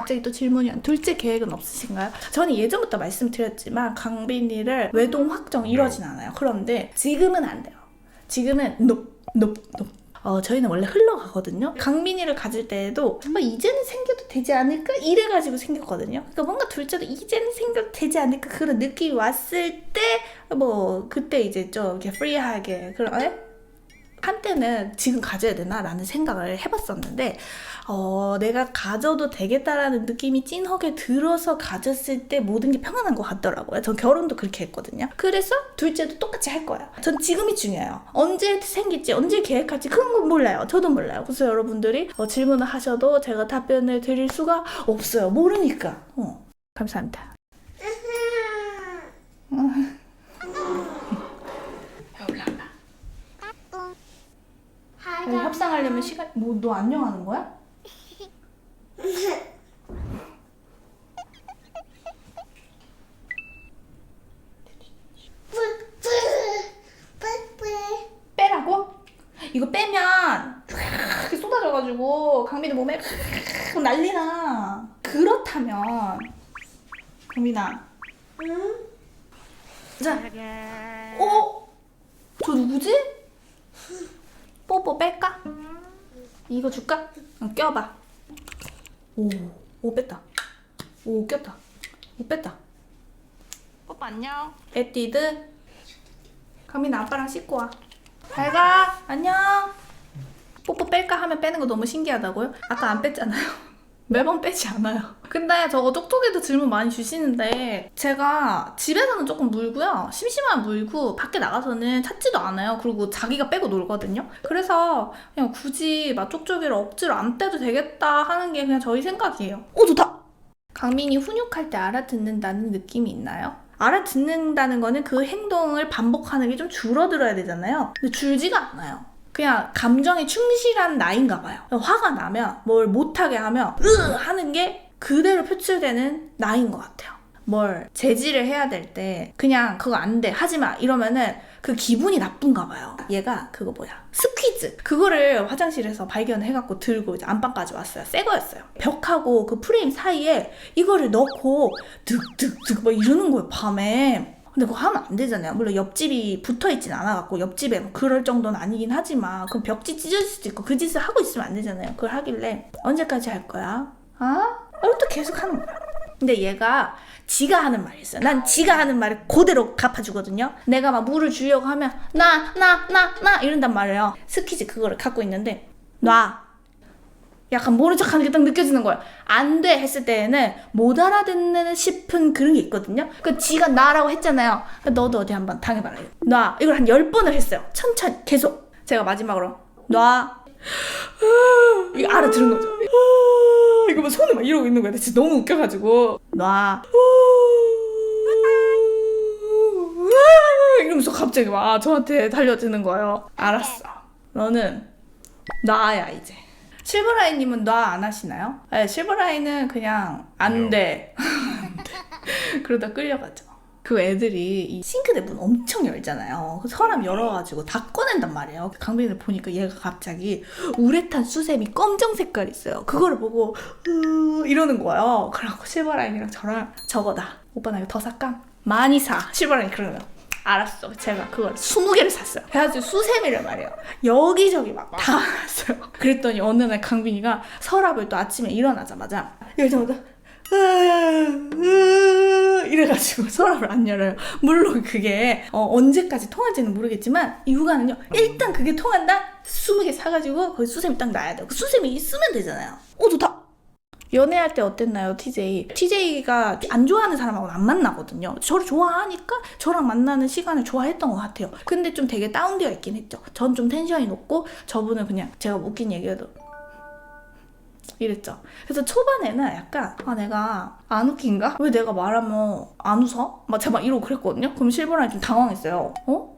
갑자기 또 질문이 온 둘째 계획은 없으신가요? 저는 예전부터 말씀드렸지만 강빈이를 외동 확정 이러진 않아요. 그런데 지금은 안 돼요. 지금은 높, 높, 높. 어, 저희는 원래 흘러가거든요. 강민이를 가질 때에도 어, 이제는 생겨도 되지 않을까? 이래가지고 생겼거든요. 그러니까 뭔가 둘째도 이제는 생겨도 되지 않을까? 그런 느낌이 왔을 때, 뭐, 그때 이제 좀 이렇게 프리하게, 그런, 에? 한때는 지금 가져야 되나 라는 생각을 해봤었는데 어, 내가 가져도 되겠다라는 느낌이 찐하게 들어서 가졌을 때 모든 게 평안한 것 같더라고요. 전 결혼도 그렇게 했거든요. 그래서 둘째도 똑같이 할 거예요. 전 지금이 중요해요. 언제 생길지, 언제 계획할지 그런 건 몰라요. 저도 몰라요. 그래서 여러분들이 어, 질문을 하셔도 제가 답변을 드릴 수가 없어요. 모르니까. 어. 감사합니다. 올라가. 협상하려면 시간 뭐 너 안녕하는 거야? 빼라고? 이거 빼면 이렇게 쏟아져가지고 강민이 몸에 난리나. 그렇다면 강민아, 자, 어? 저 누구지? 뽀뽀 뺄까? 이거 줄까? 어, 껴봐. 오, 오 뺐다. 오 꼈다. 오 뺐다. 뽀뽀 안녕. 에뛰드. 가민아 아빠랑 씻고 와. 잘 가. 안녕. 뽀뽀 뺄까 하면 빼는 거 너무 신기하다고요? 아까 안 뺐잖아요. 매번 빼지 않아요. 근데 저거 쪽쪽이도 질문 많이 주시는데 제가 집에서는 조금 물고요. 심심하면 물고 밖에 나가서는 찾지도 않아요. 그리고 자기가 빼고 놀거든요. 그래서 그냥 굳이 막 쪽쪽이를 억지로 안 떼도 되겠다 하는 게 그냥 저희 생각이에요. 오 좋다. 강민이 훈육할 때 알아듣는다는 느낌이 있나요? 알아듣는다는 거는 그 행동을 반복하는 게 좀 줄어들어야 되잖아요. 근데 줄지가 않아요. 그냥 감정에 충실한 나인가 봐요. 화가 나면 뭘 못하게 하면 으 하는 게 그대로 표출되는 나인 것 같아요. 뭘 제지를 해야 될 때 그냥 그거 안 돼 하지 마 이러면은 그 기분이 나쁜가 봐요. 얘가 그거 뭐야 스퀴즈 그거를 화장실에서 발견해갖고 들고 이제 안방까지 왔어요. 새 거였어요. 벽하고 그 프레임 사이에 이거를 넣고 득득득 막 이러는 거예요 밤에. 근데 그거 하면 안 되잖아요. 물론 옆집이 붙어 있진 않아갖고 옆집에 뭐 그럴 정도는 아니긴 하지만 그 벽지 찢어질 수도 있고 그 짓을 하고 있으면 안 되잖아요. 그걸 하길래 언제까지 할 거야? 아? 어? 또 계속 하는 거야. 근데 얘가 지가 하는 말이 있어요. 난 지가 하는 말을 그대로 갚아주거든요. 내가 막 물을 주려고 하면 나, 나, 나, 나 이런단 말이에요. 스키즈 그거를 갖고 있는데 놔. 약간 모른 척하는 게 딱 느껴지는 거예요. 안돼 했을 때에는 못 알아듣는 싶은 그런 게 있거든요. 그 지가 나라고 했잖아요. 너도 어디 한번 당해봐라. 놔. 이걸 한 열 번을 했어요. 천천히 계속. 제가 마지막으로 놔. 이거 알아들은 거죠. 이거 막 손을 막 이러고 있는 거야. 진짜 너무 웃겨가지고 놔. 이러면서 갑자기 막 저한테 달려드는 거예요. 알았어. 너는 놔야 이제. 실버라인님은 놔안 하시나요? 네, 실버라인은 그냥 안 돼. 안 돼. 그러다 끌려가죠. 그 애들이 이 싱크대 문 엄청 열잖아요. 그 사람 열어가지고 다 꺼낸단 말이에요. 강빈을 보니까 얘가 갑자기 우레탄 수세미 검정 색깔 있어요. 그거를 보고 으 이러는 거예요. 그래갖고 실버라인이랑 저랑 저거다. 오빠 나 이거 더 살까? 많이 사. 실버라인 거예요. 알았어. 제가 그걸 20개를 샀어요. 그래가지고 수세미를 말이에요. 여기저기 막 다 샀어요. 그랬더니 어느 날 강빈이가 서랍을 또 아침에 일어나자마자 열자마자 으, 으, 이래가지고 서랍을 안 열어요. 물론 그게 어, 언제까지 통할지는 모르겠지만 이유가는요. 일단 그게 통한다? 20개 사가지고 거기 수세미 딱 놔야 돼요. 그 수세미 있으면 되잖아요. 어 좋다. 연애할 때 어땠나요, TJ? TJ가 안 좋아하는 사람하고는 안 만나거든요. 저를 좋아하니까 저랑 만나는 시간을 좋아했던 것 같아요. 근데 좀 되게 다운되어 있긴 했죠. 전 좀 텐션이 높고 저분은 그냥 제가 웃긴 얘기해도 이랬죠. 그래서 초반에는 약간 아 내가 안 웃긴가? 왜 내가 말하면 안 웃어? 막 제가 막 이러고 그랬거든요. 그럼 실버라인 좀 당황했어요. 어?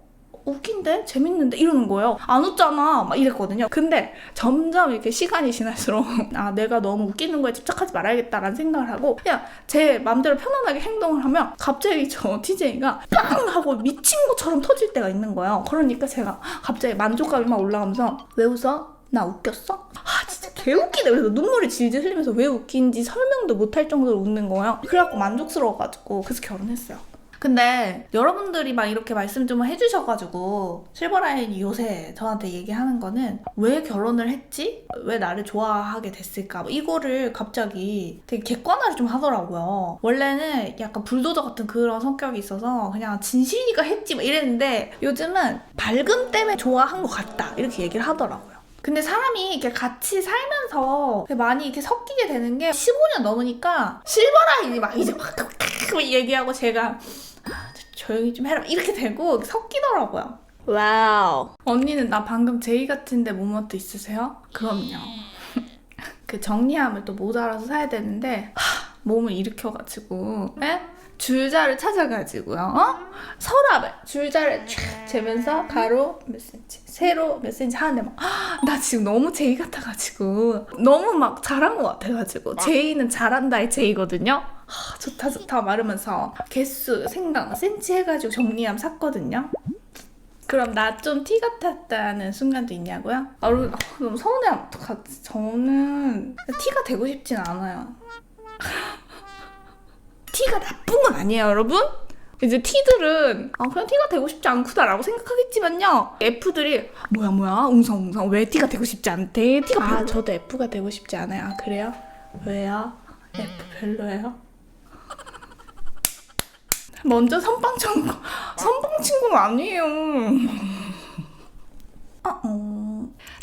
웃긴데? 재밌는데? 이러는 거예요. 안 웃잖아. 막 이랬거든요. 근데 점점 이렇게 시간이 지날수록 아, 내가 너무 웃기는 거에 집착하지 말아야겠다라는 생각을 하고 그냥 제 마음대로 편안하게 행동을 하면 갑자기 저 TJ가 빵! 하고 미친 것처럼 터질 때가 있는 거예요. 그러니까 제가 갑자기 만족감이 막 올라가면서 왜 웃어? 나 웃겼어? 아 진짜 개 웃기다. 그래서 눈물이 질질 흘리면서 왜 웃긴지 설명도 못할 정도로 웃는 거예요. 그래갖고 만족스러워가지고 그래서 결혼했어요. 근데 여러분들이 막 이렇게 말씀 좀 해주셔가지고 실버라인이 요새 저한테 얘기하는 거는 왜 결혼을 했지? 왜 나를 좋아하게 됐을까? 뭐 이거를 갑자기 되게 객관화를 좀 하더라고요. 원래는 약간 불도저 같은 그런 성격이 있어서 그냥 진실이가 했지 막 이랬는데 요즘은 밝음 때문에 좋아한 것 같다 이렇게 얘기를 하더라고요. 근데 사람이 이렇게 같이 살면서 많이 이렇게 섞이게 되는 게 15년 넘으니까 실버라인이 막 이제 막 얘기하고 제가 아, 조용히 좀 해라 이렇게 되고 섞이더라고요. 와우. 언니는 나 방금 제이 같은데 모먼트 있으세요? 그럼요. 그 정리함을 또 모자라서 사야 되는데 하, 몸을 일으켜가지고 에? 줄자를 찾아가지고요. 어? 서랍에 줄자를 쫙 재면서 가로 몇 센치, 세로 몇 센치 하는데 막나 지금 너무 제이 같아가지고 너무 막 잘한 것 같아가지고 제이는 잘한다의 제이거든요. 하, 좋다 좋다 말하면서 개수, 생강, 센치 해가지고 정리함 샀거든요. 그럼 나 좀 티 같았다는 순간도 있냐고요? 아, 아, 너무 어떡하지? 저는 티가 되고 싶진 않아요. 티가 나쁜 건 아니에요, 여러분? 이제 T들은 아 그냥 T가 되고 싶지 않구나라고 생각하겠지만요 F들이 뭐야 뭐야 웅성웅성 왜 T가 되고 싶지 않대 T가 아 저도 F가 되고 싶지 않아요 아 그래요? 왜요? F 별로예요? 먼저 선빵 친구 선빵 친구는 아니에요 어, 어.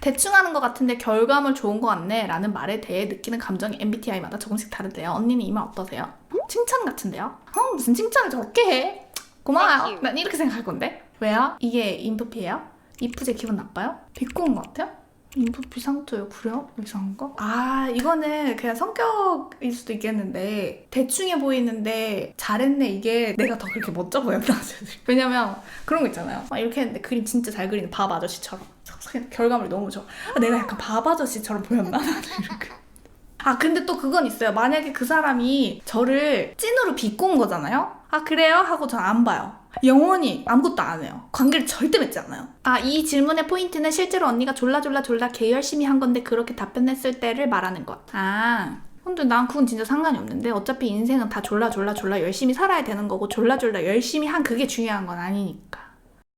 대충 하는 것 같은데 결과물 좋은 것 같네 라는 말에 대해 느끼는 감정이 MBTI마다 조금씩 다른데요. 언니는 이말 어떠세요? 칭찬 같은데요? 어, 무슨 칭찬을 저렇게 해? 고마워요. 난 이렇게 생각할 건데. 왜요? 이게 인프피예요? 이프제 기분 나빠요? 비꼬은 것 같아요? 인프피 상투요? 그래요? 이상한 거? 아 이거는 그냥 성격일 수도 있겠는데 대충해 보이는데 잘했네 이게 내가 더 그렇게 멋져 보였나 왜냐면 그런 거 있잖아요 막 이렇게 했는데 그림 진짜 잘 그리는 밥 아저씨처럼 결과물이 너무 좋아 아, 내가 약간 밥 아저씨처럼 보였나? 이렇게 아 근데 또 그건 있어요 만약에 그 사람이 저를 찐으로 비꼰 거잖아요 아 그래요? 하고 전 안 봐요 영원히 아무것도 안 해요. 관계를 절대 맺지 않아요. 아, 이 질문의 포인트는 실제로 언니가 졸라 졸라 졸라 개 열심히 한 건데 그렇게 답변했을 때를 말하는 것. 아. 근데 난 그건 진짜 상관이 없는데 어차피 인생은 다 졸라 졸라 졸라 열심히 살아야 되는 거고 졸라 졸라 열심히 한 그게 중요한 건 아니니까.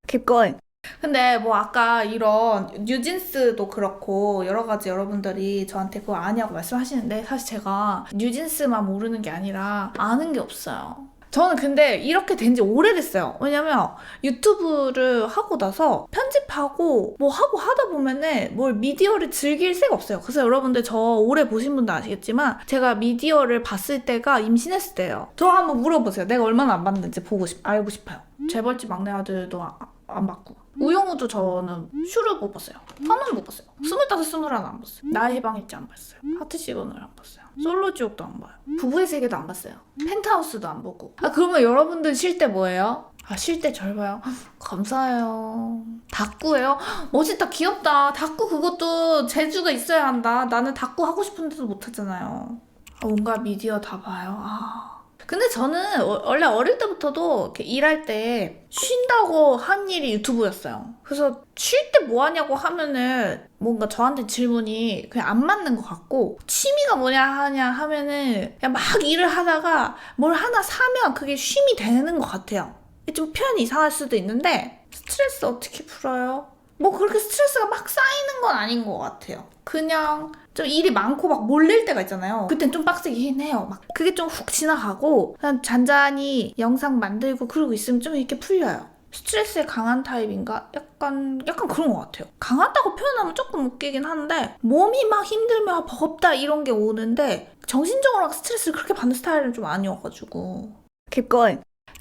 Keep going. 근데 뭐 아까 이런 뉴진스도 그렇고 여러 가지 여러분들이 저한테 그거 아냐고 말씀하시는데 사실 제가 뉴진스만 모르는 게 아니라 아는 게 없어요. 저는 근데 이렇게 된 지 오래됐어요. 왜냐면 유튜브를 하고 나서 편집하고 뭐 하고 하다 보면은 뭘 미디어를 즐길 새가 없어요. 그래서 여러분들 저 오래 보신 분도 아시겠지만 제가 미디어를 봤을 때가 임신했을 때예요. 저 한번 물어보세요. 내가 얼마나 안 봤는지 보고 싶, 알고 싶어요. 재벌집 막내 아들도 아, 안 봤고 우영우도 저는 슈를 못 봤어요. 하나는 못 봤어요. 스물다섯, 스물하나 안 봤어요. 나의 해방일지 안 봤어요. 하트 시그널 안 봤어요. 솔로 지옥도 안 봐요. 부부의 세계도 안 봤어요. 펜트하우스도 안 보고. 아 그러면 여러분들 쉴 때 뭐예요? 아 쉴 때 절 봐요. 감사해요. 다꾸예요. 멋있다, 귀엽다. 다꾸 그것도 재주가 있어야 한다. 나는 다꾸 하고 싶은데도 못 하잖아요. 아, 뭔가 미디어 다 봐요. 아. 근데 저는 어- 원래 어릴 때부터도 일할 때 쉰다고 한 일이 유튜브였어요. 그래서 쉴 때 뭐 하냐고 하면은 뭔가 저한테 질문이 그냥 안 맞는 것 같고 취미가 뭐냐 하냐 하면은 그냥 막 일을 하다가 뭘 하나 사면 그게 쉼이 되는 것 같아요. 좀 표현이 이상할 수도 있는데 스트레스 어떻게 풀어요? 뭐 그렇게 스트레스가 막 쌓이는 건 아닌 것 같아요. 그냥 좀 일이 많고 막 몰릴 때가 있잖아요. 그땐 좀 빡세긴 해요. 막 그게 좀 훅 지나가고 그냥 잔잔히 영상 만들고 그러고 있으면 좀 이렇게 풀려요. 스트레스에 강한 타입인가? 약간 약간 그런 것 같아요. 강하다고 표현하면 조금 웃기긴 한데 몸이 막 힘들면 아, 버겁다 이런 게 오는데 정신적으로 막 스트레스를 그렇게 받는 스타일은 좀 아니어가지고. Keep.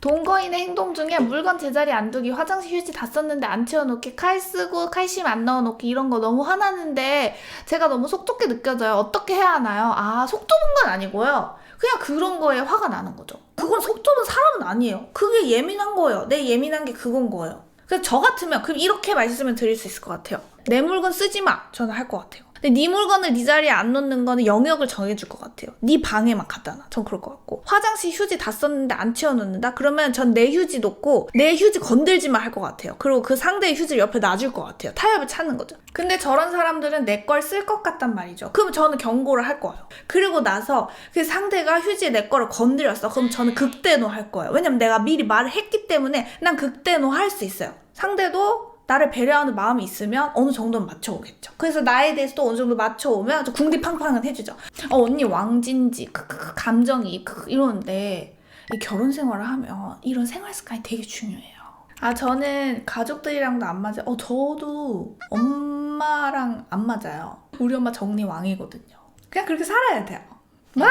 동거인의 행동 중에 물건 제자리 안 두기, 화장실 휴지 다 썼는데 안 채워놓기, 칼 쓰고 칼슘 안 넣어놓기 이런 거 너무 화나는데 제가 너무 속 좁게 느껴져요. 어떻게 해야 하나요? 아, 속 좁은 건 아니고요. 그냥 그런 거에 화가 나는 거죠. 그건 속 좁은 사람은 아니에요. 그게 예민한 거예요. 내 예민한 게 그건 거예요. 그래서 저 같으면 그럼 이렇게 말씀을 드릴 수 있을 것 같아요. 내 물건 쓰지 마. 저는 할 것 같아요. 근데 네 물건을 네 자리에 안 놓는 거는 영역을 정해줄 것 같아요. 네 방에만 갖다 놔. 전 그럴 것 같고. 화장실 휴지 다 썼는데 안 치워놓는다? 그러면 전 내 휴지 놓고 내 휴지 건들지만 할 것 같아요. 그리고 그 상대의 휴지를 옆에 놔줄 것 같아요. 타협을 찾는 거죠. 근데 저런 사람들은 내 걸 쓸 것 같단 말이죠. 그럼 저는 경고를 할 거예요. 그리고 나서 그 상대가 휴지에 내 거를 건드렸어. 그럼 저는 극대노 할 거예요. 왜냐면 내가 미리 말을 했기 때문에 난 극대노 할 수 있어요. 상대도 나를 배려하는 마음이 있으면 어느 정도는 맞춰오겠죠. 그래서 나에 대해서 또 어느 정도 맞춰오면 좀 궁디팡팡은 해주죠. 어, 언니 왕진지, 크크크, 감정이, 크크, 이러는데 이 결혼 생활을 하면 이런 생활 습관이 되게 중요해요. 아, 저는 가족들이랑도 안 맞아요. 어, 저도 엄마랑 안 맞아요. 우리 엄마 정리 왕이거든요. 그냥 그렇게 살아야 돼요. 막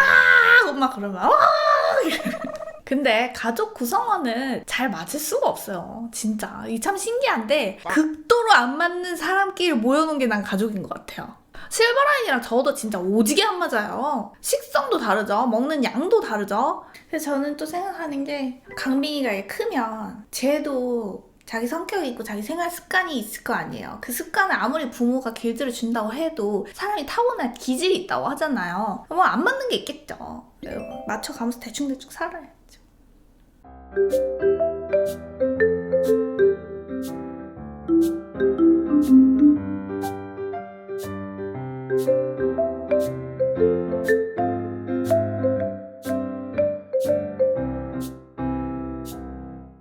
엄마 그러면 와 근데 가족 구성원은 잘 맞을 수가 없어요. 진짜. 이 참 신기한데 극도로 안 맞는 사람끼리 모여놓은 게 난 가족인 것 같아요. 실버라인이랑 저도 진짜 오지게 안 맞아요. 식성도 다르죠. 먹는 양도 다르죠. 그래서 저는 또 생각하는 게 강빈이가 얘 크면 쟤도 자기 성격이 있고 자기 생활 습관이 있을 거 아니에요. 그 습관을 아무리 부모가 길들여 준다고 해도 사람이 타고난 기질이 있다고 하잖아요. 뭐 안 맞는 게 있겠죠. 맞춰가면서 대충대충 살아야죠.